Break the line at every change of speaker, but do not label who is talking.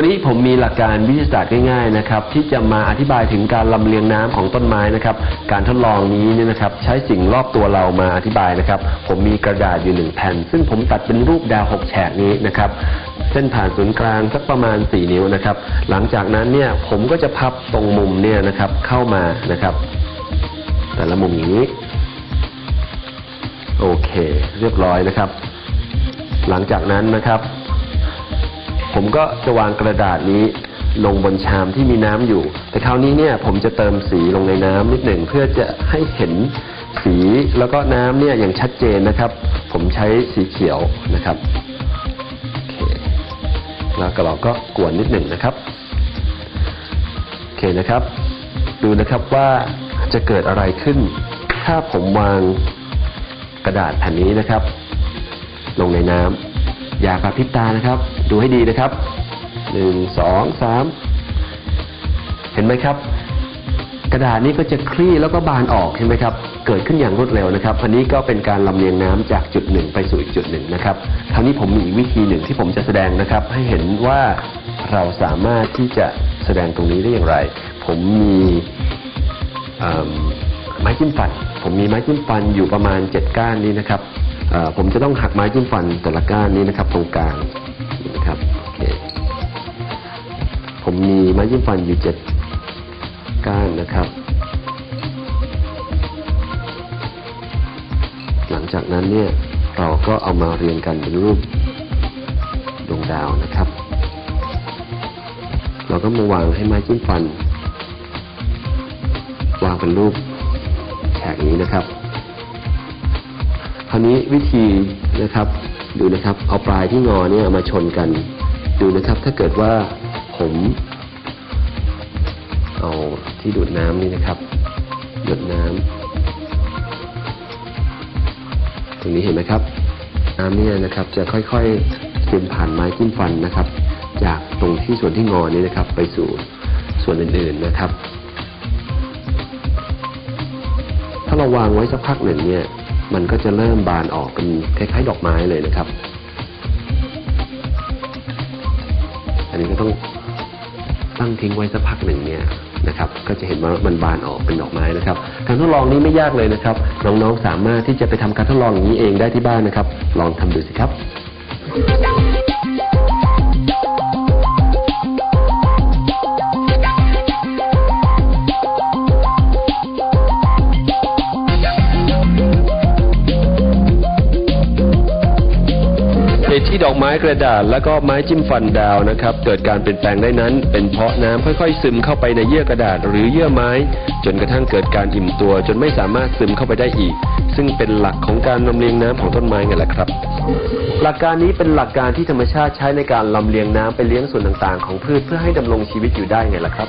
วันนี้ผมมีหลักการวิทยาศาสตร์ง่ายๆนะครับที่จะมาอธิบายถึงการลำเลียงน้ำของต้นไม้นะครับ การทดลองนี้เนี่ยนะครับใช้สิ่งรอบตัวเรามาอธิบายนะครับ ผมมีกระดาษอยู่หนึ่งแผ่น ซึ่งผมตัดเป็นรูปดาวหกแฉกนี้นะครับเส้นผ่านศูนย์กลางสักประมาณ 4 นิ้วนะครับ หลังจากนั้นเนี่ยผมก็จะพับตรงมุมเนี่ยนะครับเข้ามานะครับ แต่ละมุมอย่างนี้ โอเค เรียบร้อยนะครับ หลังจากนั้นนะครับ ผมก็จะวางกระดาษนี้ลงบนชามที่มีน้ำอยู่ แต่คราวนี้เนี่ยผมจะเติมสีลงในน้ำนิดหนึ่งเพื่อจะให้เห็นสีแล้วก็น้ำเนี่ยอย่างชัดเจนนะครับ ผมใช้สีเขียวนะครับโอเคแล้วก็เราก็กวนนิดหนึ่งนะครับโอเคนะครับ ดูนะครับว่าจะเกิดอะไรขึ้น ถ้าผมวางกระดาษแผ่นนี้นะครับ ลงในน้ำอย่ากระพริบตานะครับ ดูให้ดีนะครับหนึ่งสองสามเห็นไหมครับ กระดาษนี้ก็จะคลี่แล้วก็บานออกเห็นไหมครับ เกิดขึ้นอย่างรวดเร็วนะครับอันนี้ก็เป็นการลำเลียงน้ำจากจุดหนึ่งไปสู่อีกจุดหนึ่งนะครับคราวนี้ผมมีวิธีหนึ่งที่ผมจะแสดงนะครับ ให้เห็นว่าเราสามารถที่จะแสดงตรงนี้ได้อย่างไร ผมมีไม้จิ้มฟัน ผมมีไม้จิ้มฟันอยู่ประมาณเจ็ดก้านนี้นะครับผมจะต้องหักไม้จิ้มฟันแต่ละก้านนี้นะครับ ตรงกลาง นะครับโอเคผมมีไม้จิ้มฟันอยู่เจ็ดก้านนะครับ หลังจากนั้นเนี่ยเราก็เอามาเรียงกันเป็นรูปดวงดาวนะครับ เราก็มาวางให้ไม้จิ้มฟัน วางเป็นรูปแฉกนี้นะครับ คราวนี้วิธีนะครับ ดูนะครับ เอาปลายที่งอเนี่ยมาชนกัน ดูนะครับ ถ้าเกิดว่าผม เอาที่ดูดน้ำนี่นะครับหยดน้ำตรงนี้เห็นไหมครับ น้ำเนี่ยนะครับ จะค่อยๆซึมผ่านไม้จิ้มฟันนะครับ จากตรงที่ส่วนที่งอนี้นะครับ ไปสู่ส่วนอื่นๆนะครับ ถ้าเราวางไว้สักพักหนึ่งเนี่ย มันก็จะเริ่มบานออกเป็นคล้ายๆดอกไม้เลยนะครับ อันนี้ก็ต้องตั้งทิ้งไว้สักพักหนึ่งเนี่ยนะครับ ก็จะเห็นว่ามันบานออกเป็นดอกไม้นะครับ การทดลองนี้ไม่ยากเลยนะครับ น้องๆสามารถที่จะไปทำการทดลองอย่างนี้เองได้ที่บ้านนะครับ ลองทำดูสิครับ ตุที่ดอกไม้กระดาษ และก็ไม้จิ้มฟันดาวนะครับ เกิดการเปลี่ยนแปลงได้นั้น เป็นเพราะน้ำค่อยๆ ซึมเข้าไปในเยื่อกระดาษหรือเยื่อไม้ จนกระทั่งเกิดการอิ่มตัว จนไม่สามารถซึมเข้าไปได้อีก ซึ่งเป็นหลักของการลำเลียงน้ำของต้นไม้ไงแหละครับ หลักการนี้เป็นหลักการที่ธรรมชาติใช้ในการลำเลียงน้ำไปเลี้ยงส่วนต่างๆ ของพืชเพื่อให้ดำรงชีวิตอยู่ได้ไงล่ะครับ